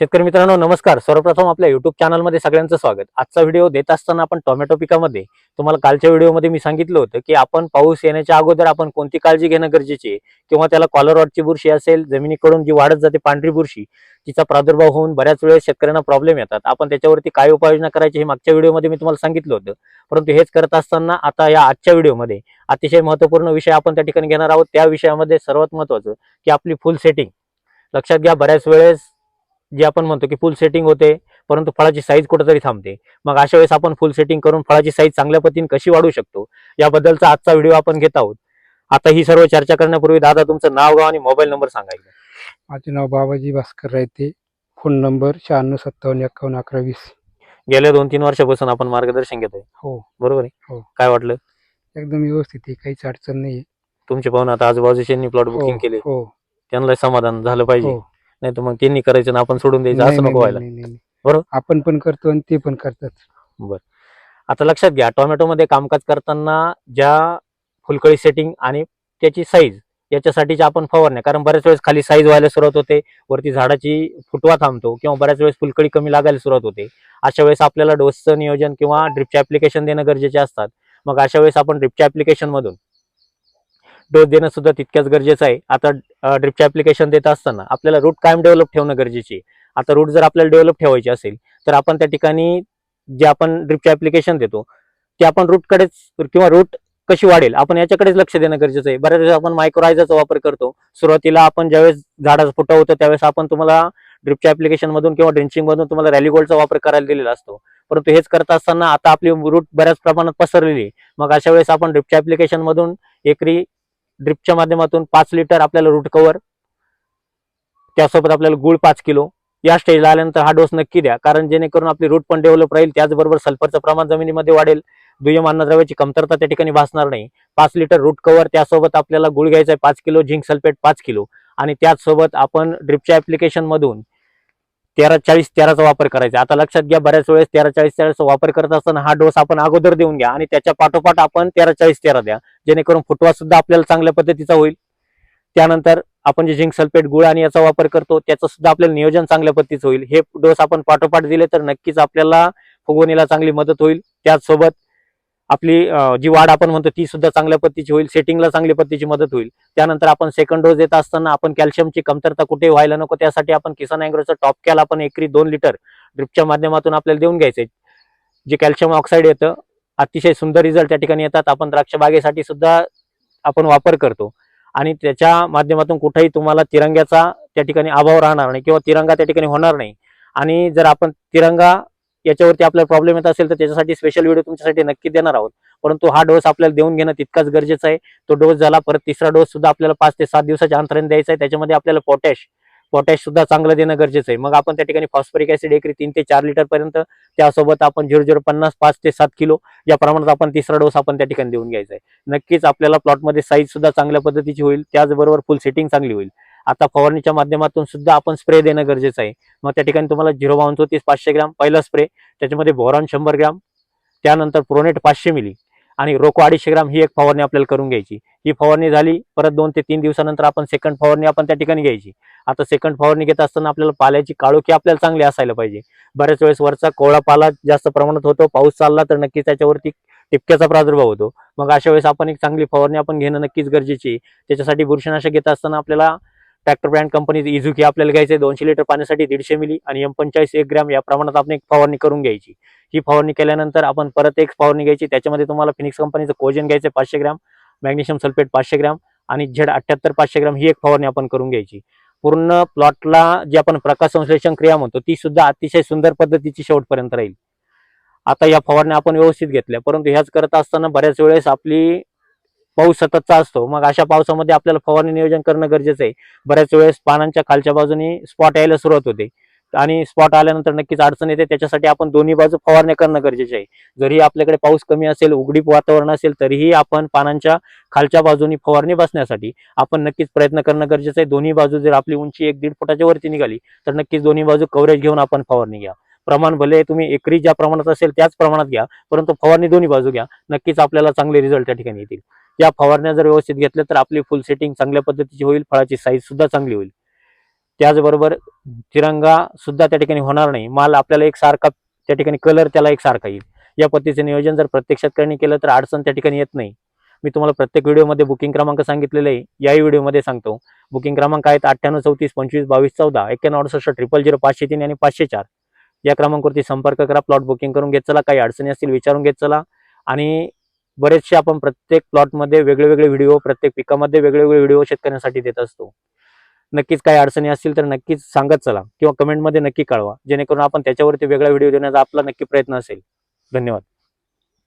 शेतकरी मित्रांनो नमस्कार. सर्वप्रथम आपल्या युट्यूब चॅनलमध्ये सगळ्यांचं स्वागत. आजचा व्हिडिओ देत असताना आपण टोमॅटो पिकामध्ये तुम्हाला कालच्या व्हिडिओमध्ये मी सांगितलं होतं की आपण पाऊस येण्याच्या अगोदर आपण कोणती काळजी घेणं गरजेचे किंवा त्याला कॉलरॉटची बुरशी असेल जमिनीकडून जी वाढत जाते पांढरी बुरशी तिचा प्रादुर्भाव होऊन बऱ्याच वेळेस शेतकऱ्यांना प्रॉब्लेम येतात. आपण त्याच्यावरती काय उपाययोजना करायची हे मागच्या व्हिडिओमध्ये मी तुम्हाला सांगितलं होतं. परंतु हेच करत असताना आता या आजच्या व्हिडिओमध्ये अतिशय महत्त्वपूर्ण विषय आपण त्या ठिकाणी घेणार आहोत. त्या विषयामध्ये सर्वात महत्त्वाचं की आपली फुल सेटिंग लक्षात घ्या बऱ्याच वेळेस जे आपण म्हणतो की फुल सेटिंग होते परंतु फळाची साईज कुठेतरी थांबते. मग अशा वेळेस आपण फुल सेटिंग करून फळाची साईज चांगल्या पद्धतीने कशी वाढवू शकतो याबद्दलचा आजचा व्हिडिओ आपण घेत आहोत. आता ही सर्व चर्चा करण्यापूर्वी दादा तुमचं नाव गाव आणि मोबाईल नंबर सांगायचं माझे नाव बाबाजी भास्कर रायते. फोन नंबर शहाण्णव सत्तावन्न एकावन्न अकरा वीस. गेल्या दोन तीन वर्षापासून आपण मार्गदर्शन घेतोय. हो. बरोबर आहे? हो. काय वाटलं? एकदम व्यवस्थित आहे काहीच अडचण नाही तुमचे पाहून आता आजूबाजूच्यांनी प्लॉट बुकिंग हो केले. हो. त्यांना समाधान झालं पाहिजे. हो. नाही तर मग त्यांनी करायचं ना आपण सोडून द्यायचं नाही, असं नाही, नको व्हायला. नाही, नाही, नाही. बरोबर? आपण पण करतो आणि ते पण करतात. आता लक्षात घ्या टोमॅटोमध्ये कामकाज करताना ज्या फुलकळी सेटिंग आणि त्याची साईज याच्यासाठीच्या आपण फवारण्या कारण बऱ्याच वेळेस खाली साईज व्हायला सुरुवात होते वरती झाडाची फुटवा थांबतो किंवा बऱ्याच वेळेस फुलकळी कमी लागायला सुरुवात होते. अशा वेळेस आपल्याला डोसचं नियोजन किंवा ड्रिपचे ऍप्लिकेशन देणं गरजेचे असतात. मग अशा वेळेस आपण ड्रिपच्या ऍप्लिकेशन मधून डोस देणं सुद्धा तितक्याच गरजेचं आहे. आता ड्रिपचे ऍप्लिकेशन देत असताना आपल्याला रूट कायम डेव्हलप ठेवणं गरजेचे आता रूट जर आपल्याला डेव्हलप ठेवायची असेल तर आपण त्या ठिकाणी जे आपण ड्रिपचे ऍप्लिकेशन देतो ते आपण रूटकडेच किंवा रूट कशी वाढेल आपण याच्याकडेच लक्ष देणं गरजेचं आहे. बऱ्याच वेळेस आपण मायक्रोरायझरचा वापर करतो. सुरुवातीला आपण ज्यावेळेस झाडाचा फुटा होतं त्यावेळेस आपण तुम्हाला ड्रिपच्या ऍप्लिकेशन मधून किंवा ड्रिंचिंग मधून तुम्हाला रॅली गोल्डचा वापर करायला दिलेला असतो. परंतु हेच करत असताना आता आपली रूट बऱ्याच प्रमाणात पसरलेली मग अशा वेळेस आपण ड्रिपच्या ऍप्लिकेशन मधून एकरी ड्रिपच्या माध्यमातून पाच लिटर आपल्याला रूट कव्हर त्यासोबत आपल्याला गुळ पाच किलो. या स्टेजला आल्यानंतर हा डोस नक्की द्या. कारण जेणेकरून आपली रूट पण डेव्हलप राहील त्याचबरोबर सल्फरचं प्रमाण जमिनीमध्ये वाढेल. दुय्यम अन्नद्रव्याची कमतरता त्या ठिकाणी भासणार नाही. पाच लिटर रूट कव्हर त्यासोबत आपल्याला गुळ घ्यायचा आहे पाच किलो झिंक सल्फेट पाच किलो. आणि त्याचसोबत आपण ड्रिपच्या ॲप्लिकेशनमधून तेरा चाळीस तेराचा वापर करायचा. आता लक्षात घ्या बऱ्याच वेळेस तेरा चाळीस तेराचा वापर करत असताना हा डोस आपण अगोदर देऊन घ्या आणि त्याच्या पाठोपाठ आपण तेरा चाळीस तेरा द्या. जेणेकरून फुटवा सुद्धा आपल्याला चांगल्या पद्धतीचा होईल. त्यानंतर आपण जे झिंक सल्फेट गुळ आणि याचा वापर करतो त्याचं सुद्धा आपल्याला नियोजन चांगल्या पद्धतीचं होईल. हे डोस आपण पाठोपाठ दिले तर नक्कीच आपल्याला फुगवणीला चांगली मदत होईल. त्याचसोबत आपली जी वाढ आपण म्हणतो ती सुद्धा चांगल्या पद्धतीची होईल सेटिंगला चांगली पद्धतीची मदत होईल. त्यानंतर आपण सेकंड डोस देत असताना आपण कॅल्शियमची कमतरता कुठे व्हायला नको त्यासाठी आपण किसान अँग्रोचं टॉप कॅल आपण एकरी दोन लिटर ड्रिपच्या माध्यमातून आपल्याला देऊन घ्यायचे. जे कॅल्शियम ऑक्साईड येतं अतिशय सुंदर रिझल्ट त्या ठिकाणी येतात. आपण द्राक्ष बागेसाठी सुद्धा आपण वापर करतो. आणि त्याच्या माध्यमातून कुठेही तुम्हाला तिरंग्याचा त्या ठिकाणी अभाव राहणार नाही किंवा तिरंगा त्या ठिकाणी होणार नाही. आणि जर आपण तिरंगा याच्यावरती आपल्याला प्रॉब्लेम येत असेल तर त्याच्यासाठी स्पेशल व्हिडिओ तुमच्यासाठी नक्की देणार आहोत. परंतु हा डोस आपल्याला देऊन घेणं तितकाच गरजेचं आहे. तो डोस झाला परत तिसरा डोस सुद्धा आपल्याला पाच ते सात दिवसाच्या अंतराने द्यायचा आहे. त्याच्यामध्ये आपल्याला पोटॅश पोटॅश सुद्धा चांगलं देणं गरजेचं आहे. मग आपण त्या ठिकाणी फॉस्फरिक ऍसिड एकरी तीन ते चार लिटर पर्यंत त्यासोबत आपण झिरो झिरो पन्नास पाच ते सात किलो या प्रमाणात आपण तिसरा डोस आपण त्या ठिकाणी देऊन घ्यायचा आहे. नक्कीच आपल्याला प्लॉटमध्ये साईज सुद्धा चांगल्या पद्धतीची होईल. त्याचबरोबर फुल सेटिंग चांगली होईल. आता फवारणीच्या माध्यमातून सुद्धा आपण स्प्रे देणं गरजेचं आहे. मग त्या ठिकाणी तुम्हाला झिरो बावन चौतीस पाचशे ग्राम पहिला स्प्रे त्याच्यामध्ये बोरॉन शंभर ग्राम त्यानंतर प्रोनेट पाचशे मिली आणि रोको अडीचशे ग्राम ही एक फवारणी आपल्याला करून घ्यायची. ही फवारणी झाली परत दोन ते तीन दिवसानंतर आपण सेकंड फवारणी आपण त्या ठिकाणी घ्यायची. आता सेकंड फवारणी घेत असताना आपल्याला पाल्याची काळोखी आपल्याला चांगली असायला पाहिजे. बऱ्याच वेळेस वरचा कोवळा पाला जास्त प्रमाणात होतो पाऊस चालला तर नक्कीच त्याच्यावरती टिपक्याचा प्रादुर्भाव होतो. मग अशा वेळेस आपण एक चांगली फवारणी आपण घेणं नक्कीच गरजेची आहे. त्याच्यासाठी बुरशीनाशक घेत असताना आपल्याला ट्रॅक्टर ब्रँड कंपनीचे इझुकी आपल्याला घ्यायचे दोनशे लिटर पाण्यासाठी दीडशे मिली आणि एम पंचाळीस एक ग्रॅम या प्रमाणात आपण एक फवारणी करून घ्यायची. ही फवारणी केल्यानंतर आपण परत एक फवारणी घ्यायची. त्याच्यामध्ये तुम्हाला फिनिक्स कंपनीचं कोजन घ्यायचं पाचशे ग्रॅम मॅग्नेशियम सल्फेट पाचशे ग्रॅम आणि झेड अठ्याहत्तर पाचशे ग्रॅम ही एक फवारणी आपण करून घ्यायची. पूर्ण प्लॉटला जी आपण प्रकाश संश्लेषण क्रिया म्हणतो ती सुद्धा अतिशय सुंदर पद्धतीची शेवटपर्यंत राहील. आता या फवारण्या आपण व्यवस्थित घेतल्या परंतु ह्याच करत असताना बऱ्याच वेळेस आपली पाऊस सततचा असतो. मग अशा पावसामध्ये आपल्याला फवारणी नियोजन करणं गरजेचं आहे. बऱ्याच वेळेस पानांच्या खालच्या बाजूनी स्पॉट यायला सुरुवात होते. आणि स्पॉट आल्यानंतर नक्कीच अडचण येते. त्याच्यासाठी आपण दोन्ही बाजू फवारण्या करणं गरजेचे आहे. जरी आपल्याकडे पाऊस कमी असेल उघडीप वातावरण असेल तरीही आपण पानांच्या खालच्या बाजूनी फवारणी बसण्यासाठी आपण नक्कीच प्रयत्न करणं गरजेचं आहे. दोन्ही बाजू जर आपली उंची एक दीड फुटाच्या वरती निघाली तर नक्कीच दोन्ही बाजू कव्हरेज घेऊन आपण फवारणी घ्या. प्रमाण भले तुम्ही एकरी ज्या प्रमाणात असेल त्याच प्रमाणात घ्या परंतु फवारणी दोन्ही बाजू घ्या. नक्कीच आपल्याला चांगले रिझल्ट त्या ठिकाणी येतील. या फवारण्या जर व्यवस्थित घेतल्या तर आपली फुल सेटिंग चांगल्या पद्धतीची होईल फळाची साईज सुद्धा चांगली होईल. त्याचबरोबर तिरंगा सुद्धा त्या ठिकाणी होणार नाही. माल आपल्याला एक सारखा त्या ठिकाणी कलर त्याला एक सारखा येईल. या पद्धतीचे नियोजन जर प्रत्येक शेतकऱ्यांनी केलं तर अडचण त्या ठिकाणी येत नाही. मी तुम्हाला प्रत्येक व्हिडिओमध्ये बुकिंग क्रमांक सांगितलेले आहे. याही व्हिडिओमध्ये सांगतो. बुकिंग क्रमांक आहेत अठ्ठ्याण्णव चौतीस पंचवीस बावीस चौदा एक्क्याण्णव अडुसष्ट ट्रिपल झिरो पाचशे तीन आणि पाचशे चार. या क्रमांकावरती संपर्क करा. प्लॉट बुकिंग करून घेत चला. काही अडचणी असतील विचारून घेत चला. आणि बरेचसे आपण प्रत्येक प्लॉटमध्ये वेगळे वेगळे व्हिडिओ प्रत्येक पिकामध्ये वेगळे वेगळे व्हिडिओ शेतकऱ्यांसाठी देत असतो. नक्कीच काही अडचणी असतील तर नक्कीच सांगत चला किंवा कमेंटमध्ये नक्की कळवा जेणेकरून आपण त्याच्यावरती वेगळा व्हिडिओ देण्याचा आपला नक्की प्रयत्न असेल. धन्यवाद.